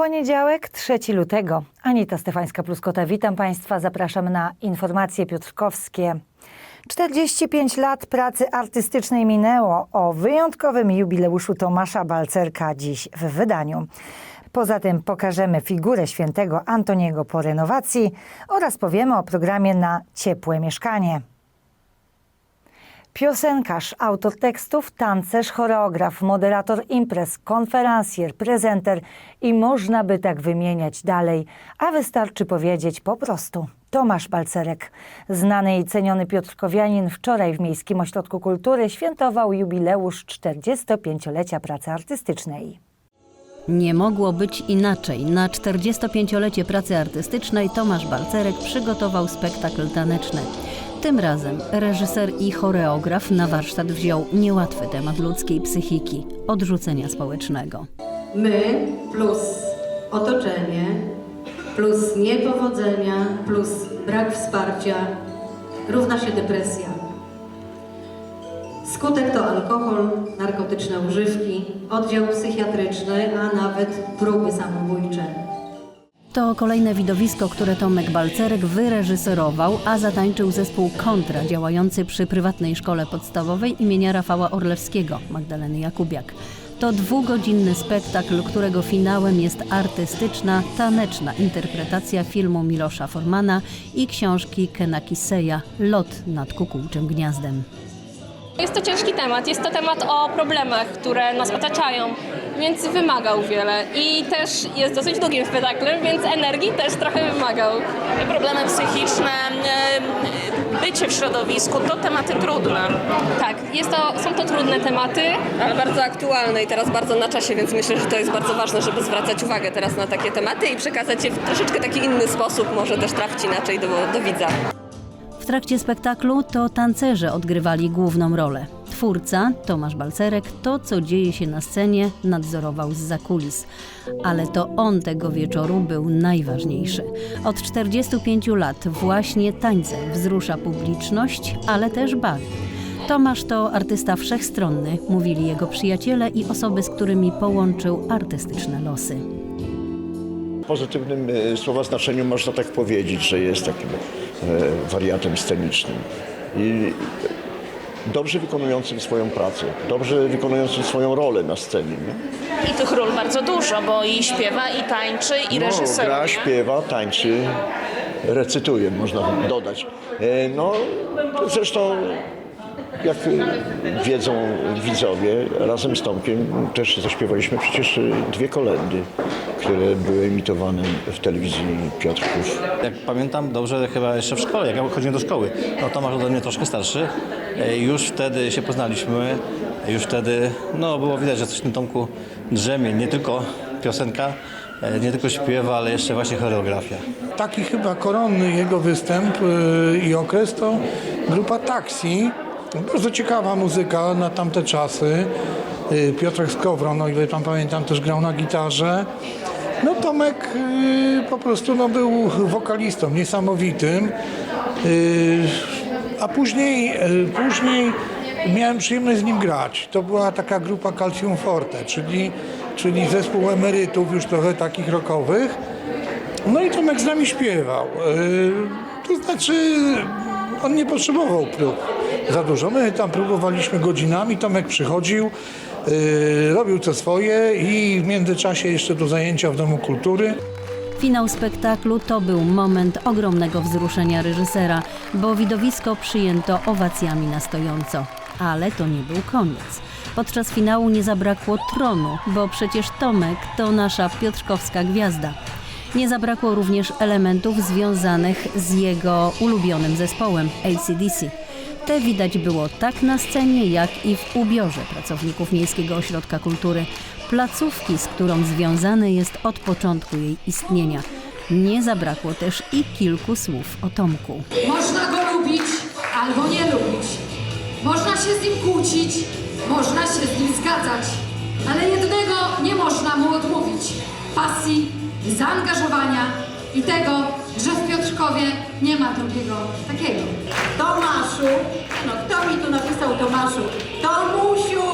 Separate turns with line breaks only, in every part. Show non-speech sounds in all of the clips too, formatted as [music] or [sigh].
Poniedziałek, 3 lutego. Anita Stefańska-Pluskota, witam Państwa. Zapraszam na informacje piotrkowskie. 45 lat pracy artystycznej minęło. O wyjątkowym jubileuszu Tomasza Balcerka dziś w wydaniu. Poza tym pokażemy figurę świętego Antoniego po renowacji oraz powiemy o programie na ciepłe mieszkanie. Piosenkarz, autor tekstów, tancerz, choreograf, moderator imprez, konferencjer, prezenter i można by tak wymieniać dalej, a wystarczy powiedzieć po prostu. Tomasz Balcerek, znany i ceniony Piotrkowianin, wczoraj w Miejskim Ośrodku Kultury świętował jubileusz 45-lecia pracy artystycznej.
Nie mogło być inaczej. Na 45-lecie pracy artystycznej Tomasz Balcerek przygotował spektakl taneczny. Tym razem reżyser i choreograf na warsztat wziął niełatwy temat ludzkiej psychiki odrzucenia społecznego.
My plus otoczenie, plus niepowodzenia, plus brak wsparcia równa się depresja. Skutek to alkohol, narkotyczne używki, oddział psychiatryczny, a nawet próby samobójcze.
To kolejne widowisko, które Tomek Balcerek wyreżyserował, a zatańczył zespół Kontra, działający przy prywatnej szkole podstawowej imienia Rafała Orlewskiego, Magdaleny Jakubiak. To dwugodzinny spektakl, którego finałem jest artystyczna, taneczna interpretacja filmu Milosza Formana i książki Kena Kiseja Lot nad kukułczym gniazdem.
Jest to ciężki temat. Jest to temat o problemach, które nas otaczają, więc wymagał wiele. I też jest dosyć długim spektaklem, więc energii też trochę wymagał.
problemy psychiczne, e, bycie w środowisku to tematy trudne.
Tak, jest to, są to trudne tematy.
ale bardzo aktualne i teraz bardzo na czasie, więc myślę, że to jest bardzo ważne, żeby zwracać uwagę teraz na takie tematy i przekazać je w troszeczkę taki inny sposób, może też trafić inaczej do, do widza.
Trakcie spektaklu to tancerze odgrywali główną rolę. Twórca, Tomasz Balcerek, to co dzieje się na scenie nadzorował z zakulis. Ale to on tego wieczoru był najważniejszy. Od 45 lat właśnie tańcem wzrusza publiczność, ale też bawi. Tomasz to artysta wszechstronny, mówili jego przyjaciele i osoby, z którymi połączył artystyczne losy.
W pozytywnym e, słowa znaczeniu można tak powiedzieć, że jest takim wariatem scenicznym. I dobrze wykonującym swoją pracę, dobrze wykonującym swoją rolę na scenie. Nie?
I tych ról bardzo dużo, bo i śpiewa, i tańczy, i
No,
reżyseruje.
gra, śpiewa, tańczy, recytuje, można dodać. E, No, zresztą jak e, wiedzą widzowie, razem z Tomkiem też zaśpiewaliśmy przecież e, dwie kolendy, które były emitowane w telewizji Piotrków.
Jak pamiętam dobrze, chyba jeszcze w szkole, jak ja chodziłem do szkoły. No Tomasz ode mnie troszkę starszy. E, Już wtedy się poznaliśmy. Już wtedy no, było widać, że coś w tym Tomku drzemie. Nie tylko piosenka, e, nie tylko śpiewa, ale jeszcze właśnie choreografia.
Taki chyba koronny jego występ i okres to grupa Taxi. Bardzo ciekawa muzyka na tamte czasy. Piotrek Skowron, no ile tam pamiętam, też grał na gitarze. No Tomek y, po prostu no, był wokalistą niesamowitym. Y, A później, y, później miałem przyjemność z nim grać. To była taka grupa Calcium Forte, czyli, czyli zespół emerytów już trochę takich rockowych. No i Tomek z nami śpiewał. To znaczy, on nie potrzebował prób za dużo. My tam próbowaliśmy godzinami, Tomek przychodził, robił co swoje i w międzyczasie jeszcze do zajęcia w Domu Kultury.
Finał spektaklu to był moment ogromnego wzruszenia reżysera, bo widowisko przyjęto owacjami na stojąco. Ale to nie był koniec. Podczas finału nie zabrakło tronu, bo przecież Tomek to nasza piotrkowska gwiazda. Nie zabrakło również elementów związanych z jego ulubionym zespołem ACDC. Te widać było tak na scenie, jak i w ubiorze pracowników Miejskiego Ośrodka Kultury, placówki, z którą związany jest od początku jej istnienia. Nie zabrakło też i kilku słów o Tomku.
Można go lubić albo nie lubić. Można się z nim kłócić, można się z nim zgadzać. Ale jednego nie można mu odmówić. Pasji, zaangażowania i tego, że w Piotrkowie nie ma drugiego takiego.
Tomaszu, no kto mi tu napisał Tomaszu? Tomusiu!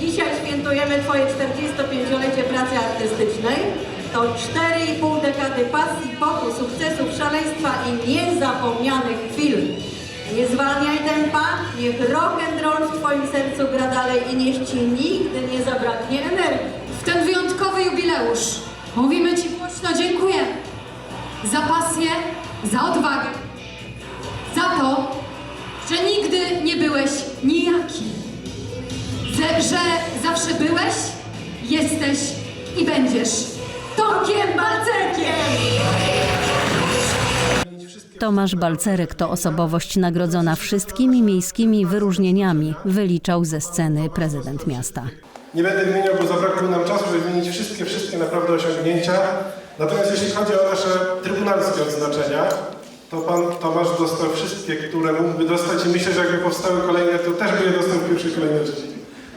Dzisiaj świętujemy Twoje 45-lecie pracy artystycznej To 4,5 dekady pasji, potu, sukcesów, szaleństwa i niezapomnianych chwil. Nie zwalniaj tempa, niech rock and roll w Twoim sercu gra dalej i niech Ci nigdy nie zabraknie energii.
W ten wyjątkowy jubileusz mówimy Ci głośno dziękujemy za pasję, za odwagę, za to, że nigdy nie byłeś nijaki, że, że zawsze byłeś, jesteś i będziesz Tomkiem Balcerkiem!
Tomasz Balcerek to osobowość nagrodzona wszystkimi miejskimi wyróżnieniami, wyliczał ze sceny prezydent miasta.
Nie będę wymieniał, bo zabrakło nam czasu, żeby wymienić wszystkie, wszystkie naprawdę osiągnięcia. Natomiast jeśli chodzi o nasze trybunalskie odznaczenia, to pan Tomasz dostał wszystkie, które mógłby dostać i myślę, że jakby powstały kolejne, to też by je dostał w pierwszej kolejności.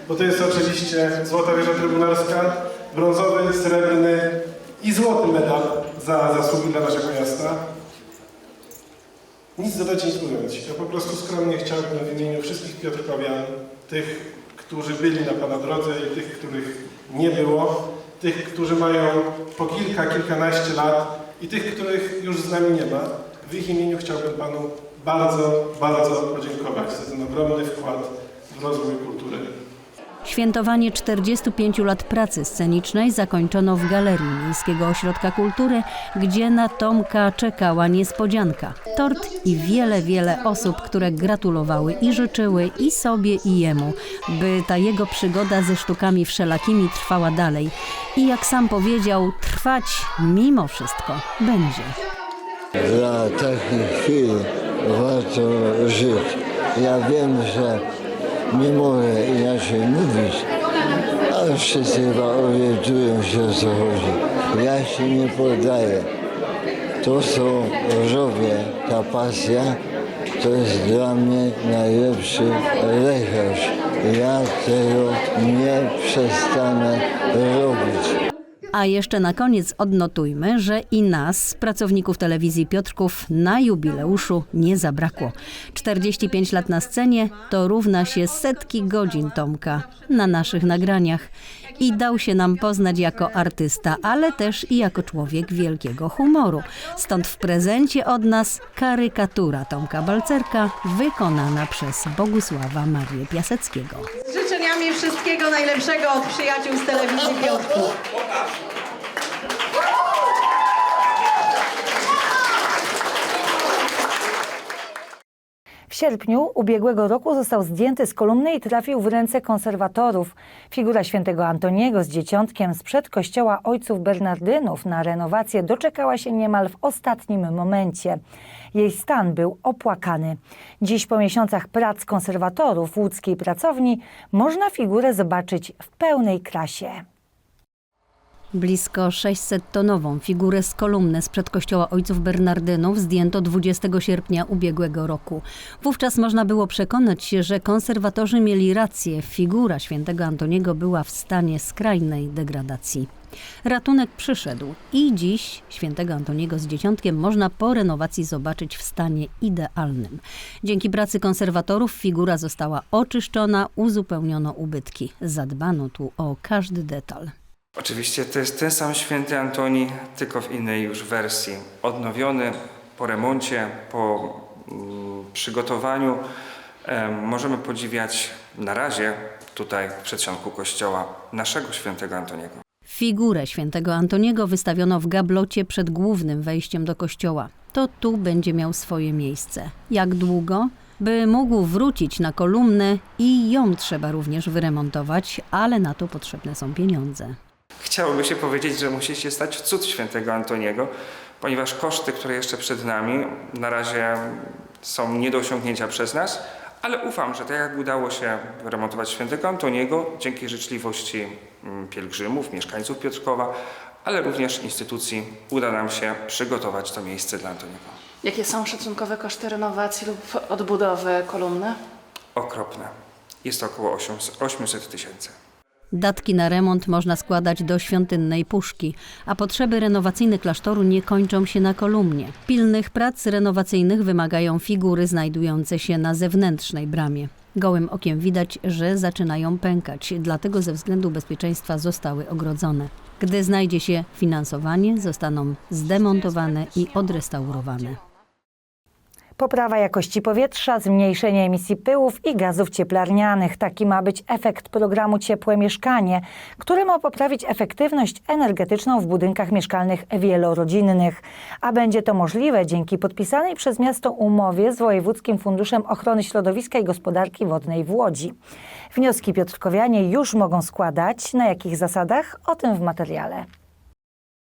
Bo to jest oczywiście Złota Wieża Trybunalska, brązowy, srebrny i złoty medal za zasługi dla naszego miasta. Nic dodać, nic ująć. Ja po prostu skromnie chciałbym w imieniu wszystkich Piotrkowian, tych, którzy byli na Pana drodze i tych, których nie było, tych, którzy mają po kilka, kilkanaście lat i tych, których już z nami nie ma, w ich imieniu chciałbym Panu bardzo, bardzo podziękować za ten ogromny wkład w rozwój kultury.
Świętowanie 45 lat pracy scenicznej zakończono w Galerii Miejskiego Ośrodka Kultury, gdzie na Tomka czekała niespodzianka. Tort i wiele, wiele osób, które gratulowały i życzyły i sobie i jemu, by ta jego przygoda ze sztukami wszelakimi trwała dalej. I jak sam powiedział, trwać mimo wszystko będzie.
Dla takich chwil warto żyć. Ja wiem, że nie mogę inaczej mówić, ale wszyscy chyba orientują się o co chodzi. Ja się nie poddaję. To, co robię, ta pasja, to jest dla mnie najlepszy lekarz. Ja tego nie przestanę robić.
A jeszcze na koniec odnotujmy, że i nas, pracowników telewizji Piotrków, na jubileuszu nie zabrakło. 45 lat na scenie to równa się setki godzin Tomka na naszych nagraniach. I dał się nam poznać jako artysta, ale też i jako człowiek wielkiego humoru. Stąd w prezencie od nas karykatura Tomka Balcerka wykonana przez Bogusława Marię Piaseckiego.
Z życzeniami wszystkiego najlepszego od przyjaciół z telewizji Piotrków.
W sierpniu ubiegłego roku został zdjęty z kolumny i trafił w ręce konserwatorów. Figura świętego Antoniego z dzieciątkiem sprzed kościoła ojców Bernardynów na renowację doczekała się niemal w ostatnim momencie. Jej stan był opłakany. Dziś po miesiącach prac konserwatorów łódzkiej pracowni można figurę zobaczyć w pełnej krasie.
Blisko 600-tonową figurę z kolumny sprzed kościoła ojców Bernardynów zdjęto 20 sierpnia ubiegłego roku. Wówczas można było przekonać się, że konserwatorzy mieli rację. Figura świętego Antoniego była w stanie skrajnej degradacji. Ratunek przyszedł i dziś świętego Antoniego z dzieciątkiem można po renowacji zobaczyć w stanie idealnym. Dzięki pracy konserwatorów figura została oczyszczona, uzupełniono ubytki. Zadbano tu o każdy detal.
Oczywiście to jest ten sam święty Antoni, tylko w innej już wersji. Odnowiony po remoncie, po mm, przygotowaniu. em, możemy podziwiać na razie tutaj w przedsionku kościoła naszego świętego Antoniego.
Figurę świętego Antoniego wystawiono w gablocie przed głównym wejściem do kościoła. To tu będzie miał swoje miejsce. Jak długo? By mógł wrócić na kolumnę i ją trzeba również wyremontować, ale na to potrzebne są pieniądze.
Chciałoby się powiedzieć, że musi się stać cud świętego Antoniego, ponieważ koszty, które jeszcze przed nami, na razie są nie do osiągnięcia przez nas, ale ufam, że tak jak udało się remontować świętego Antoniego, dzięki życzliwości mm, pielgrzymów, mieszkańców Piotrkowa, ale również instytucji, uda nam się przygotować to miejsce dla Antoniego.
Jakie są szacunkowe koszty renowacji lub odbudowy kolumny?
Okropne. Jest około 800 800 tysięcy.
Datki na remont można składać do świątynnej puszki, a potrzeby renowacyjne klasztoru nie kończą się na kolumnie. Pilnych prac renowacyjnych wymagają figury znajdujące się na zewnętrznej bramie. Gołym okiem widać, że zaczynają pękać, dlatego ze względu bezpieczeństwa zostały ogrodzone. Gdy znajdzie się finansowanie, zostaną zdemontowane i odrestaurowane.
Poprawa jakości powietrza, zmniejszenie emisji pyłów i gazów cieplarnianych. Taki ma być efekt programu Ciepłe Mieszkanie, który ma poprawić efektywność energetyczną w budynkach mieszkalnych wielorodzinnych. A będzie to możliwe dzięki podpisanej przez miasto umowie z Wojewódzkim Funduszem Ochrony Środowiska i Gospodarki Wodnej w Łodzi. Wnioski piotrkowianie już mogą składać. Na jakich zasadach? O tym w materiale.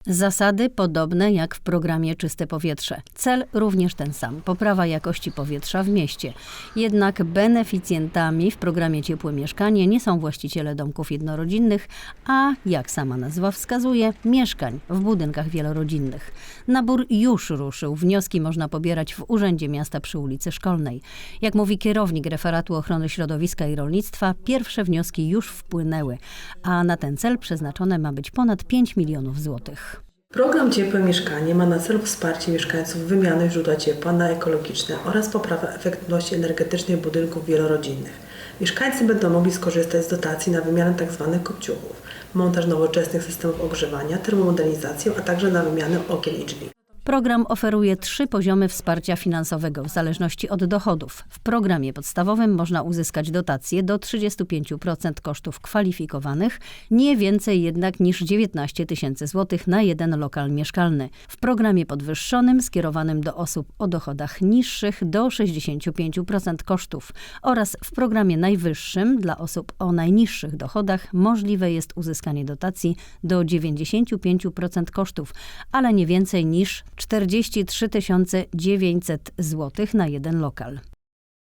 Zasady podobne jak w programie Czyste Powietrze. Cel również ten sam poprawa jakości powietrza w mieście. Jednak beneficjentami w programie Ciepłe Mieszkanie nie są właściciele domków jednorodzinnych, a jak sama nazwa wskazuje, mieszkań w budynkach wielorodzinnych. Nabór już ruszył. Wnioski można pobierać w Urzędzie Miasta przy ulicy Szkolnej. Jak mówi kierownik Referatu Ochrony Środowiska i Rolnictwa, pierwsze wnioski już wpłynęły, a na ten cel przeznaczone ma być ponad 5 milionów złotych.
Program Ciepłe Mieszkanie ma na celu wsparcie mieszkańców wymiany źródła ciepła na ekologiczne oraz poprawę efektywności energetycznej budynków wielorodzinnych. Mieszkańcy będą mogli skorzystać z dotacji na wymianę tzw. kopciuchów, montaż nowoczesnych systemów ogrzewania, termomodernizację, a także na wymianę okien i drzwi.
Program oferuje trzy poziomy wsparcia finansowego w zależności od dochodów. W programie podstawowym można uzyskać dotacje do 35% kosztów kwalifikowanych, nie więcej jednak niż 19 tysięcy złotych na jeden lokal mieszkalny. W programie podwyższonym skierowanym do osób o dochodach niższych do 65% kosztów oraz w programie najwyższym dla osób o najniższych dochodach możliwe jest uzyskanie dotacji do 95% kosztów, ale nie więcej niż 43 900 zł na jeden lokal.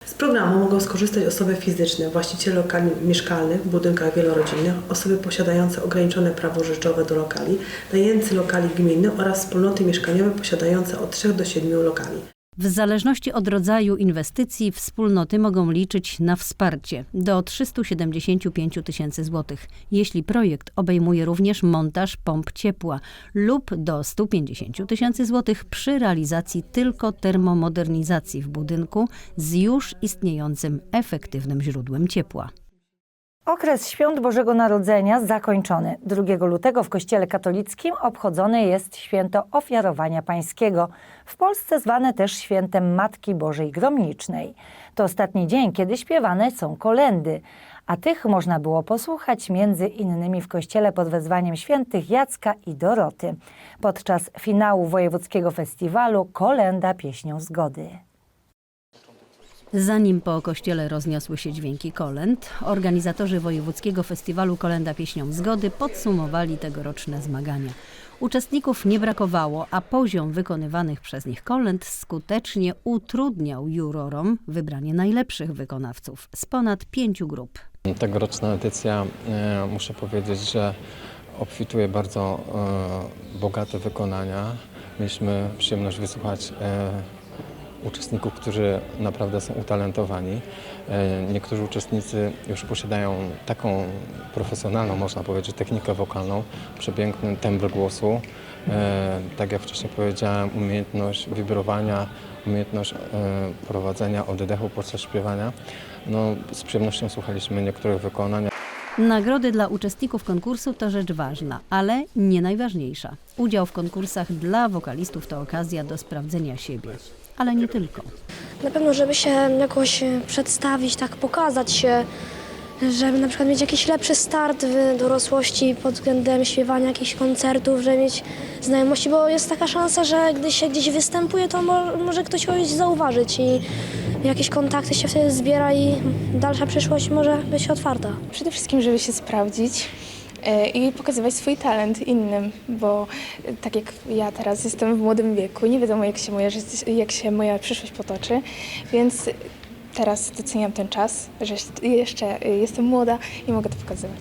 Z programu mogą skorzystać osoby fizyczne, właściciele lokali mieszkalnych w budynkach wielorodzinnych, osoby posiadające ograniczone prawo rzeczowe do lokali, najemcy lokali gminnych oraz wspólnoty mieszkaniowe posiadające od 3 do 7 lokali.
W zależności od rodzaju inwestycji wspólnoty mogą liczyć na wsparcie do 375 tysięcy złotych, jeśli projekt obejmuje również montaż pomp ciepła lub do 150 tysięcy złotych przy realizacji tylko termomodernizacji w budynku z już istniejącym efektywnym źródłem ciepła.
Okres świąt Bożego Narodzenia zakończony. 2 lutego w Kościele katolickim obchodzone jest święto ofiarowania pańskiego, w Polsce zwane też świętem Matki Bożej Gromnicznej. To ostatni dzień, kiedy śpiewane są kolendy, a tych można było posłuchać między innymi w kościele pod wezwaniem świętych Jacka i Doroty podczas finału wojewódzkiego festiwalu Kolenda Pieśnią Zgody.
Zanim po kościele rozniosły się dźwięki kolęd, organizatorzy Wojewódzkiego Festiwalu Kolenda Pieśnią Zgody podsumowali tegoroczne zmagania. Uczestników nie brakowało, a poziom wykonywanych przez nich kolęd skutecznie utrudniał jurorom wybranie najlepszych wykonawców z ponad pięciu grup.
Tegoroczna edycja, e, muszę powiedzieć, że obfituje bardzo e, bogate wykonania. Mieliśmy przyjemność wysłuchać e, uczestników, którzy naprawdę są utalentowani. E, Niektórzy uczestnicy już posiadają taką profesjonalną, można powiedzieć, technikę wokalną, przepiękny tembr głosu, e, tak jak wcześniej powiedziałem, umiejętność wibrowania, umiejętność e, prowadzenia oddechu podczas śpiewania. No, z przyjemnością słuchaliśmy niektórych wykonań.
Nagrody dla uczestników konkursu to rzecz ważna, ale nie najważniejsza. Udział w konkursach dla wokalistów to okazja do sprawdzenia siebie, ale nie tylko.
Na pewno, żeby się jakoś e, przedstawić, tak pokazać się, żeby na przykład mieć jakiś lepszy start w dorosłości pod względem śpiewania jakichś koncertów, żeby mieć znajomości, bo jest taka szansa, że gdy się gdzieś występuje, to mo może ktoś kogoś zauważyć i jakieś kontakty się wtedy zbiera i dalsza przyszłość może być otwarta.
Przede wszystkim, żeby się sprawdzić i pokazywać swój talent innym, bo e, tak jak ja teraz jestem w młodym wieku, nie wiadomo jak się moja, jak się moja przyszłość potoczy, więc teraz doceniam ten czas, że jeszcze e, jestem młoda i mogę to pokazywać.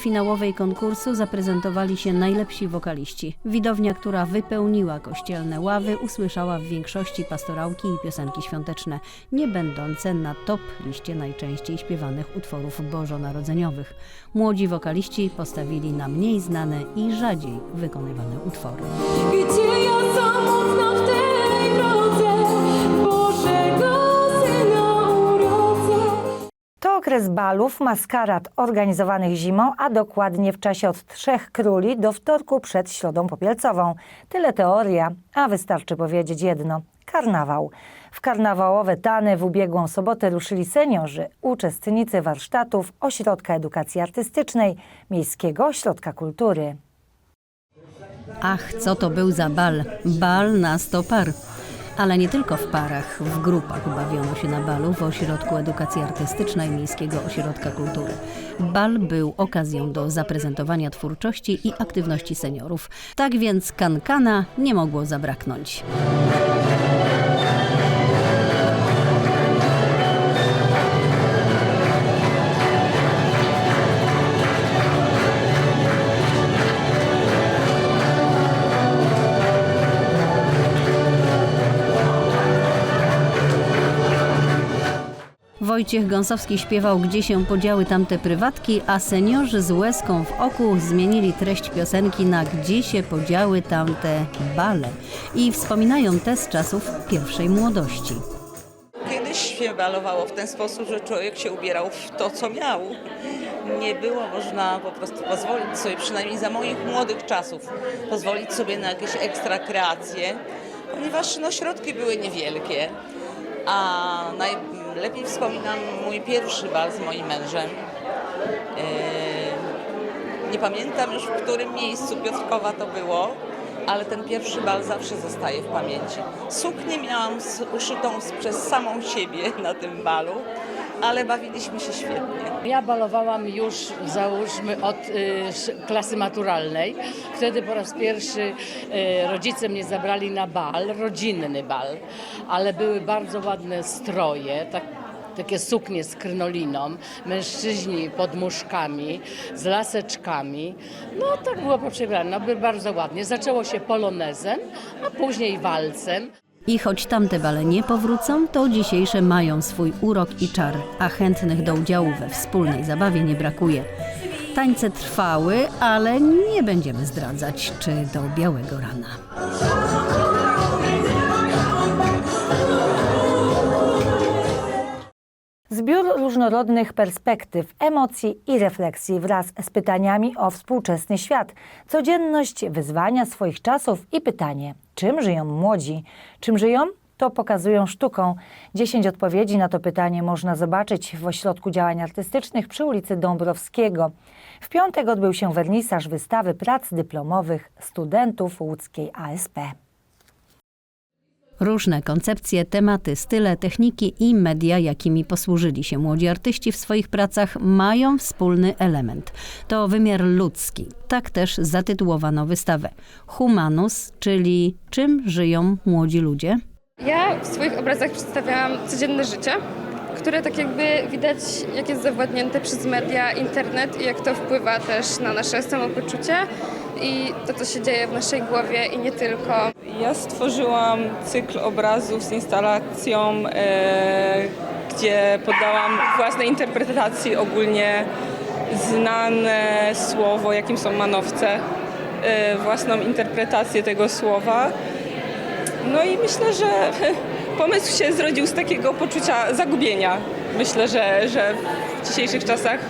Części finałowej konkursu zaprezentowali się najlepsi wokaliści. Widownia, która wypełniła kościelne ławy, usłyszała w większości pastorałki i piosenki świąteczne, nie będące na top liście najczęściej śpiewanych utworów bożonarodzeniowych. Młodzi wokaliści postawili na mniej znane i rzadziej wykonywane utwory.
Okres balów, maskarad organizowanych zimą, a dokładnie w czasie od Trzech Króli do wtorku przed Środą Popielcową. Tyle teoria, a wystarczy powiedzieć jedno. Karnawał. W karnawałowe tany w ubiegłą sobotę ruszyli seniorzy, uczestnicy warsztatów Ośrodka Edukacji Artystycznej Miejskiego Ośrodka Kultury.
Ach, co to był za bal? Bal na sto par. Ale nie tylko w parach, w grupach bawiono się na balu w Ośrodku Edukacji Artystycznej Miejskiego Ośrodka Kultury. Bal był okazją do zaprezentowania twórczości i aktywności seniorów. Tak więc kankana nie mogło zabraknąć. Wojciech Gąsowski śpiewał Gdzie się podziały tamte prywatki, a seniorzy z łezką w oku zmienili treść piosenki na Gdzie się podziały tamte bale i wspominają te z czasów pierwszej młodości.
Kiedyś się balowało w ten sposób, że człowiek się ubierał w to, co miał. Nie było można po prostu pozwolić sobie, przynajmniej za moich młodych czasów, pozwolić sobie na jakieś ekstra kreacje, ponieważ no, środki były niewielkie. A najlepiej wspominam mój pierwszy bal z moim mężem. Yy, Nie pamiętam już w którym miejscu Piotrkowa to było, ale ten pierwszy bal zawsze zostaje w pamięci. Suknię miałam uszytą przez samą siebie na tym balu, ale bawiliśmy się świetnie.
Ja balowałam już, załóżmy, od y, klasy maturalnej. Wtedy po raz pierwszy y, rodzice mnie zabrali na bal, rodzinny bal, ale były bardzo ładne stroje, tak, takie suknie z krynoliną, mężczyźni pod muszkami, z laseczkami. No tak było poprzebrane, no, by bardzo ładnie. Zaczęło się polonezem, a później walcem.
I choć tamte bale nie powrócą, to dzisiejsze mają swój urok i czar, a chętnych do udziału we wspólnej zabawie nie brakuje. Tańce trwały, ale nie będziemy zdradzać, czy do białego rana.
Zbiór różnorodnych perspektyw, emocji i refleksji wraz z pytaniami o współczesny świat, codzienność, wyzwania swoich czasów i pytanie, czym żyją młodzi? Czym żyją? To pokazują sztuką. 10 odpowiedzi na to pytanie można zobaczyć w Ośrodku Działań Artystycznych przy ulicy Dąbrowskiego. W piątek odbył się wernisaż wystawy prac dyplomowych studentów łódzkiej ASP.
Różne koncepcje, tematy, style, techniki i media, jakimi posłużyli się młodzi artyści w swoich pracach, mają wspólny element. To wymiar ludzki. Tak też zatytułowano wystawę. Humanus, czyli czym żyją młodzi ludzie?
Ja w swoich obrazach przedstawiałam codzienne życie, które tak jakby widać, jak jest zawładnięte przez media, internet i jak to wpływa też na nasze samopoczucie i to, co się dzieje w naszej głowie i nie tylko.
Ja stworzyłam cykl obrazów z instalacją, e, gdzie poddałam własnej interpretacji ogólnie znane słowo, jakim są manowce, e, własną interpretację tego słowa. No i myślę, że [laughs] pomysł się zrodził z takiego poczucia zagubienia. Myślę, że, że w dzisiejszych czasach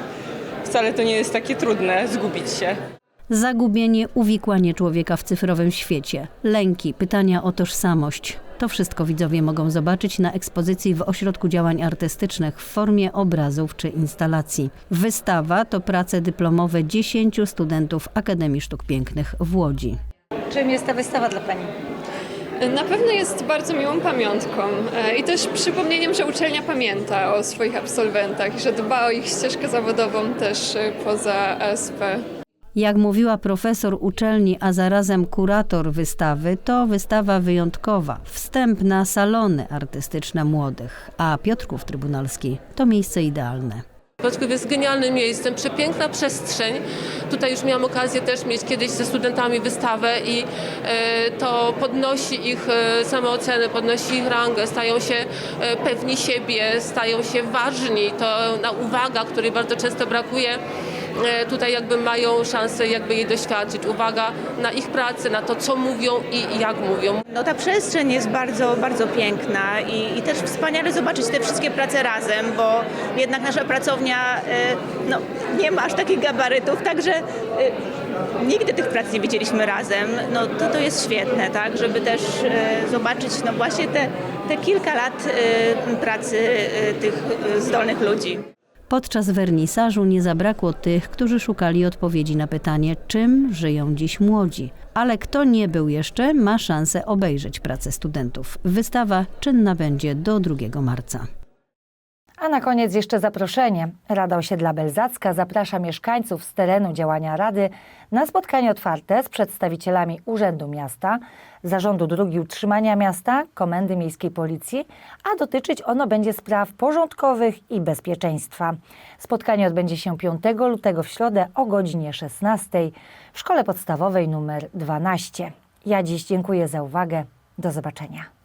wcale to nie jest takie trudne zgubić się.
Zagubienie, uwikłanie człowieka w cyfrowym świecie, lęki, pytania o tożsamość. To wszystko widzowie mogą zobaczyć na ekspozycji w Ośrodku Działań Artystycznych w formie obrazów czy instalacji. Wystawa to prace dyplomowe 10 studentów Akademii Sztuk Pięknych w Łodzi.
Czym jest ta wystawa dla Pani?
Na pewno jest bardzo miłą pamiątką e, i też przypomnieniem, że uczelnia pamięta o swoich absolwentach i że dba o ich ścieżkę zawodową też e, poza ASP.
Jak mówiła profesor uczelni, a zarazem kurator wystawy, to wystawa wyjątkowa, wstęp na salony artystyczne młodych, a Piotrków Trybunalski to miejsce idealne.
Piotrków jest genialnym miejscem, przepiękna przestrzeń. Tutaj już miałam okazję też mieć kiedyś ze studentami wystawę i e, to podnosi ich e, samoocenę, podnosi ich rangę, stają się e, pewni siebie, stają się ważni. To na uwaga, której bardzo często brakuje, tutaj jakby mają szansę jakby jej doświadczyć. Uwaga na ich pracę, na to, co mówią i jak mówią.
No ta przestrzeń jest bardzo, bardzo piękna i, i też wspaniale zobaczyć te wszystkie prace razem, bo jednak nasza pracownia y, no, nie ma aż takich gabarytów, także y, nigdy tych prac nie widzieliśmy razem. No to, to jest świetne, tak, żeby też zobaczyć no właśnie te, te kilka lat pracy tych zdolnych ludzi.
Podczas wernisażu nie zabrakło tych, którzy szukali odpowiedzi na pytanie, czym żyją dziś młodzi. Ale kto nie był jeszcze, ma szansę obejrzeć pracę studentów. Wystawa czynna będzie do 2 marca.
A na koniec jeszcze zaproszenie. Rada Osiedla Belzacka zaprasza mieszkańców z terenu działania Rady na spotkanie otwarte z przedstawicielami Urzędu Miasta, Zarządu Dróg i Utrzymania Miasta, Komendy Miejskiej Policji, a dotyczyć ono będzie spraw porządkowych i bezpieczeństwa. Spotkanie odbędzie się 5 lutego w środę o godzinie 16 w Szkole Podstawowej nr 12. Ja dziś dziękuję za uwagę. Do zobaczenia.